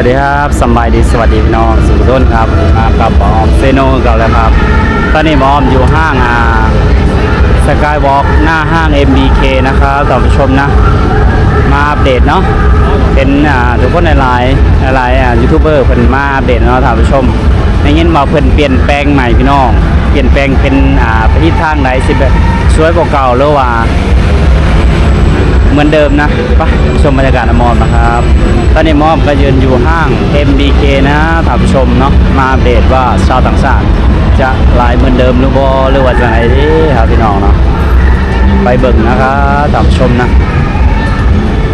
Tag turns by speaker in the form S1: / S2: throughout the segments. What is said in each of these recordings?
S1: วัสดีครับสบายดีสวัสดีพี่น้องสุขต้นครับมากับหมอมเซโนกับแล้วครับ ตอนนี้หมออมอยู่ห้างอ่าสกายวอล์กหน้าห้าง MBK นะครับท่านผู้ชมนะ มาอัปเดตเนาะเป็นอ่าทุกคนในไลน์ในไลน์อ่ายูทูบเบอร์เพิ่นมาอัปเดตเนาะท่านผู้ชมในยินมาเพิ่นเปลี่ยนแปลงใหม่พี่น้อง เปลี่ยนแปลงเป็นอ่าไปที่ทางไหนสิแบบสวยกว่าเก่าหรือว่า มือนเดิมนะไปชมบรรยากาศอมอมนะครับ ตอนนี้มอมก็ยืนอยู่ห้าง MBK นะท่านผู้ชมเนาะมาอัปเดตว่าชาวต่างชาติจะลายเหมือนเดิมหรือบ่หรือว่าจะไหนดีครับพี่น้องเนาะไปเบิ่งนะครับท่านผู้ชมนะ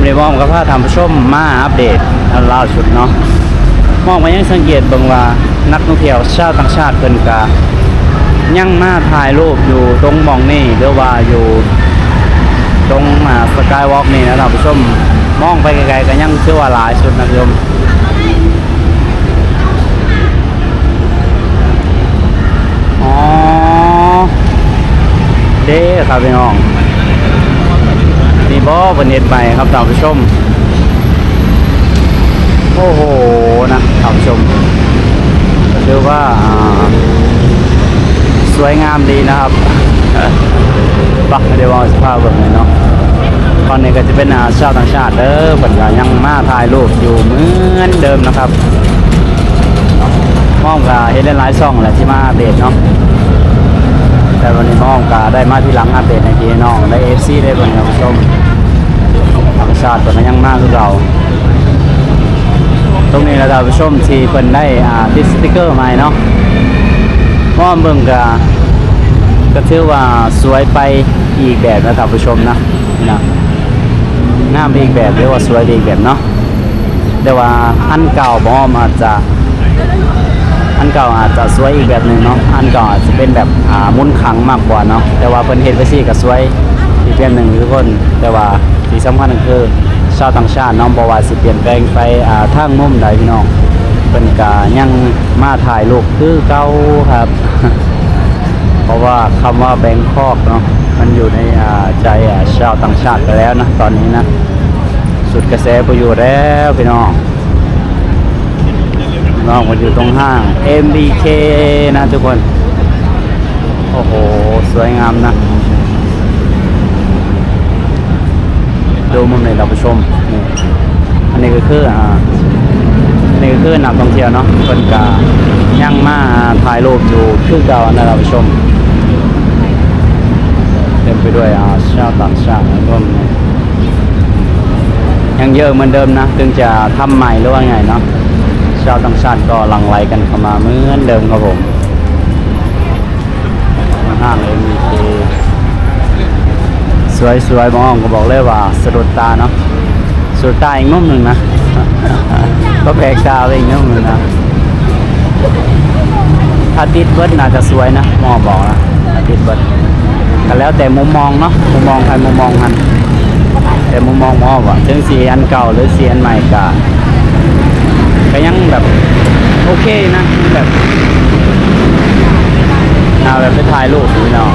S1: ในมอมก็พาท่านผู้ชมมาอัปเดตล่าสุดเนาะมองมายังสังเกตเบิ่งว่านักท่องเที่ยวชาวต่างชาติเพิ่นกะยังมาถ่ายรูปอยู่ตรงมองนี่หรือว่าอยู่ ตรงมาสกายวอล์กนี่นะท่านผู้ชมมองไปไกลๆก็ยังเชื่อว่าหลายสุดนะคุณผู้ชมอ๋อเด้ครับพี่น้องนี่บอเป็นเห็ดใหม่ครับท่านผู้ชมโอ้โหนะท่านผู้ชมเรียกว่าสวยงามดีนะครับ บักเดี๋ยวเอาสภาพแบบนี้เนาะตอนนี้ก็จะเป็นอาชาวต่างชาติเด้อเพิ่นยังมาถ่ายรูปอยู่เหมือนเดิมนะครับมองก็เห็นหลายๆช่องแหละที่มาอัปเดตเนาะแต่วันนี้มองก็ได้มาที่หลังอัปเดตในพี่น้องได้ FC ได้บิ่งท่านผู้ชมต่างชาติเพิ่นยังมาคือเก่าตรงนี้เราท่านผู้ชมที่เพิ่นได้อ่าติดสติกเกอร์ใหม่เนาะมองเบิ่งก็ ก็ถือว่าสวยไปอีกแบบนะท่านผู้ชมนะนะงามอีกแบบเรียกว่าสวยอีกแบบเนาะแต่ว่าอันเก่าบอมอาจจะอันเก่าอาจจะสวยอีกแบบหนึ่งเนาะอันเก่าอาจจะเป็นแบบอ่ามุนขังมากกว่าเนาะแต่ว่าเพิ่นเฮ็ดไปซี่ก็สวยอีกแบบหนึ่งทุกคน แต่ว่าที่สำคัญก็คือชาวต่างชาติน้องบ่ว่าสิเปลี่ยนแปลงไปอ่าทางมุมใดพี่น้องเพิ่นก็ยังมาถ่ายรูปคือเก่าครับ เพราะว่าคำว่าแบงคอกเนาะมันอยู่ในใจชาวต่างชาติไปแล้วนะตอนนี้นะสุดกระแสไปอยู่แล้วพี่น้องน้องมันอยู่ตรงห้าง MBK นะทุกคน โอ้โห สวยงามนะ ดูมุมนี้เราไปชมนี่อันนี้ก็คืออ่าอันนี้ก็คือนักท่องเที่ยวเนาะเพิ่นกายังมาถ่ายรูปอยู่คือเก่านะเราไปชม เต็มไปด้วยอาชาวต่างชาติร่วมยังเยอะเหมือนเดิมนะถึงจะทำใหม่หรือว่าไงเนาะชาวต่างชาติก็หลั่งไหลกันเข้ามาเหมือนเดิมครับผมห้างเอ็มเคสวยสวยๆมองก็บอกเลยว่าสะดุดตาเนาะสะดุดตาอีกมุมหนึ่งนะก็แปลกตาไปอีกมุมหนึ่งนะถ้าติดเบิร์ดน่าจะสวยนะมอบอกนะถ้าติดเบิร์ด ก็แล้วแต่มุมมองเนาะมุมมองใครมุมมองมันแต่มุมมองมอว่าถึงสีอันเก่าหรือสีอันใหม่ก็ก็ยังแบบโอเคนะแบบเอาแบบไปถ่ายรูปพี่น้อง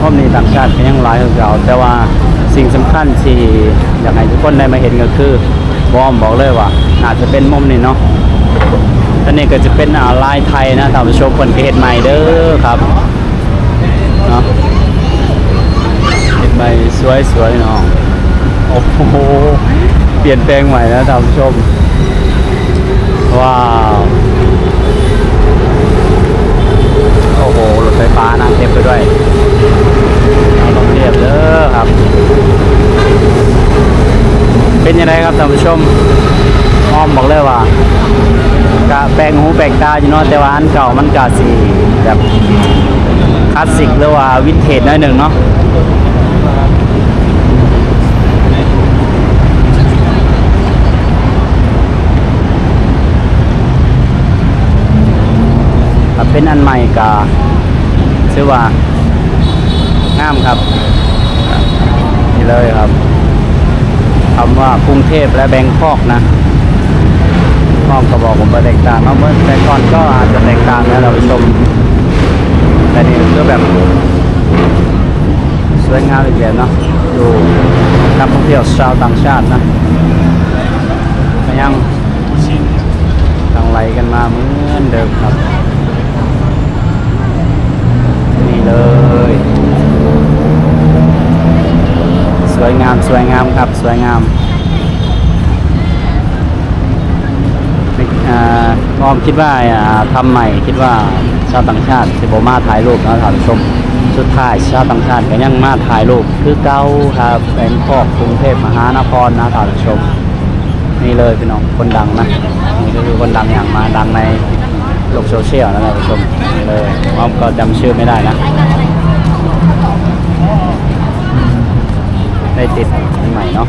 S1: รอบนี้ต่างชาติก็ยังหลายคือเก่าแต่ว่าสิ่งสำคัญที่อยากให้ทุกคนได้มาเห็นก็คือ บอมบอกเลยว่าอาจจะเป็นมุมนี้เนาะอันนี้ก็จะเป็นอ่าลายไทยนะท่านผู้ชมคนเห็นใหม่เด้อครับเนาะเห็นใหม่สวยๆเนาะโอ้โหเปลี่ยนแปลงใหม่นะท่านผู้ชม ว้าวโอ้โหรถไฟฟ้านะเต็มไปด้วยเอาลงเรียบเด้อครับ เป็นยังไงครับท่านผู้ชมอ้อมบอกเลยว่ากะแปลงหูแปลงตาอยู่เนาะแต่ว่าอันเก่ามันกะสีแบบคลาสสิกหรือว่าวินเทจหน่อยหนึ่งเนาะเป็นอันใหม่กะชื่อว่างามครับนี่เลยครับ คำว่ากรุงเทพและแบงคอกนะห้องก็บอกผมว่าแตกต่างเนาะเมื่อแต่ก่อนก็อาจจะแตกต่างนะเราไปชม แต่นี่คือแบบ สวยงามอีกแบบเนาะดูนักท่องเที่ยวชาวต่างชาตินะก็ยังหลังไหลกันมาเหมือนเดิมครับ นี่เลย วยงามสวยงามครับสวยงามอ่าพอมคิดว่าอ่าทำใหม่คิดว่าชาวต่างชาติสิบมาถ่ายรูปนะท่านชมสุดท้ายชาวต่างชาติก็ยังมาถ่ายรูปคือเก้าครับเป็นพอกกรุงเทพมหานครนะท่านชมนี่เลยพี่น้องคนดังนะนี่ก็คือคนดังอย่างมาดังในโลกโซเชียลนะท่านชมนี่เลยอ้อมก็จำชื่อไม่ได้นะ ได้ติดใหม่เนาะ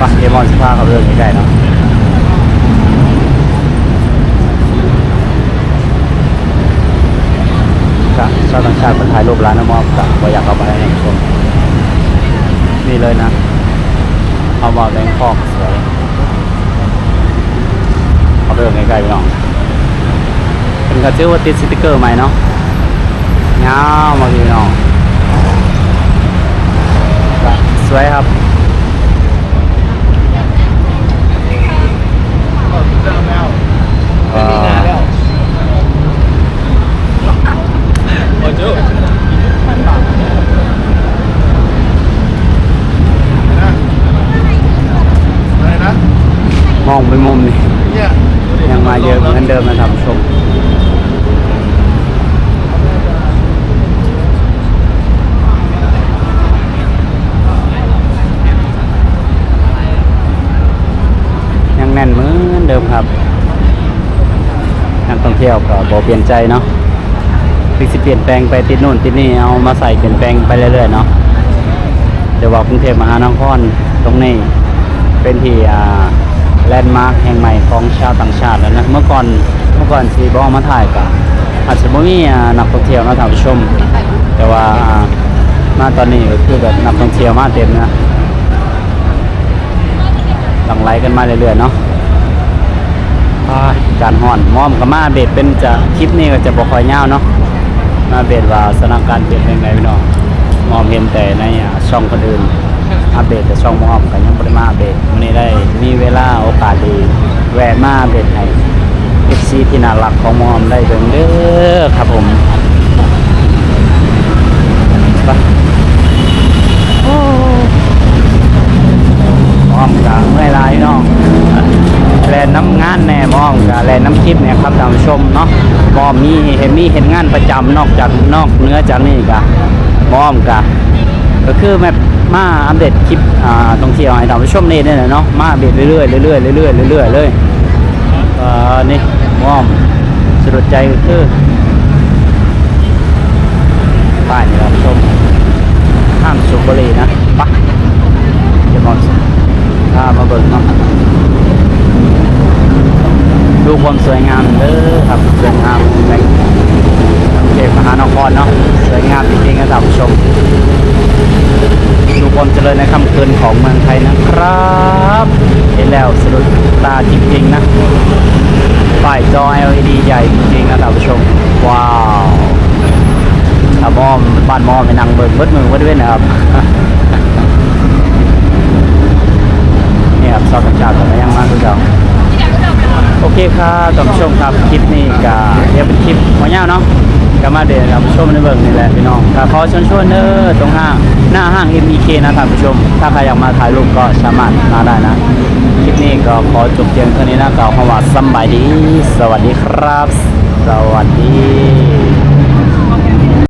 S1: ปะเดมอนสภาเขาเรื่องนี้ได้เนาะก็ชาวต่างชาติคนถ่ายรูปร้านน้ำมอบกับก็อยากเอาไปให้ชมนี่เลยนะเอามาแบงคอกสวย เอาเรื่องใกล้ๆพี่น้องเป็นกระชื่อว่าติดสติกเกอร์ใหม่เนาะเงามาพี่น้องก็สวยครับ
S2: ไม่มีงานแล้วโอ้ยจุ๊อะไรนะ
S1: มองไปมุมนี่
S2: เนี่ย
S1: ยัง มาเยอะเหมือนเดิมนะท่านผู้ชมยังแน่นเหมือนเดิมครับนักท่องเที่ยวก็บ่เปลี่ยนใจเนาะฟิสิเปลี่ยนแปลงไปติดนู่นติดนี่เอามาใส่เปลี่ยนแปลงไปเรื่อยๆเนาะเดี๋ยวว่ากรุงเทพมหานครตรงนี้เป็นที่อ่า แลนด์มาร์คแห่งใหม่ของชาวต่างชาติแล้วนะเมื่อก่อนเมื่อก่อนสีบอมาถ่ายกับอาจจะไม่มีนักท่องเที่ยวมาถ่ายชม แต่ว่ามาตอนนี้ก็คือแบบนักท่องเที่ยวมาเต็มนะหลังไหลกันมาเรื่อยๆเนาะการห่อนมอมกับมาเบ็ดเป็นจะคลิปนี้ก็จะบอกคอยยาวเนาะมาเบ็ดว่าสถานการณ์เปลี่ยนเป็นไงพี่น้องมอมเห็นแต่ในช่องคนอื่น อัปเดตแต่ช่องมอมกันยังบริมาอัปเดตวันนี้ได้มีเวลาโอกาสดีแวะมาอัปเดตให้เอฟซีที่น่ารักของมอมได้เบิ่งเด้อครับผมไปมอมกับเมื่อยหลายเนาะแลนน้ำงานแน่มอมกับแลนน้ำคลิปเนี่ยครับท่านผู้ชมเนาะมอมมีเห็นมีเห็นงานประจำนอกจากนอกเนื้อจากนี่กะมอมกะก็คือแบบ มาอัปเดตคลิปอ่าท่องเที่ยวให้ท่านผู้ชมนี่เนี่ยเนาะมาอัปเดตเรื่อยๆเรื่อยๆเรื่อยๆเรื่อยๆเลยเอ่อนี่ม่อมสะดุดใจคือป้ายนี่ครับชมห้ามสูบบุหรี่นะปะเดี๋ยวมองถ้ามาเบิ่งเนาะดูความสวยงามเด้อครับสวยงามใน เขตมหานครเนาะสวยงามจริงๆนะท่านผู้ชมดูความเจริญในค่ำคืนของเมืองไทยนะครับ เห็นแล้วสะดุดตาจริงๆนะป้ายจอ LED ใหญ่จริงๆนะท่านผู้ชม ว้าวถ้ามอมบ้านมอมไปนั่งเบิกเบิดมือเบิดเว้นนะครับเนี่ยครับชาวต่างชาติก็ยังมาดูเจ้าโอเคครับท่านผู้ชมครับคลิปนี้ก็เดี๋ยวเป็นคลิปหัวเงาเนาะ ก็มาเดี๋ยวท่านผู้ชมในเบิ่งนี่แหละพี่น้องก็ขอชวนชวนเด้อตรงห้างหน้าห้าง M E K นะท่านผู้ชม ถ้าใครอยากมาถ่ายรูปก็สามารถมาได้นะ คลิปนี้ก็ขอจบเพียงเท่านี้นะกล่าวคำว่าสำบายดี สวัสดีครับ สวัสดี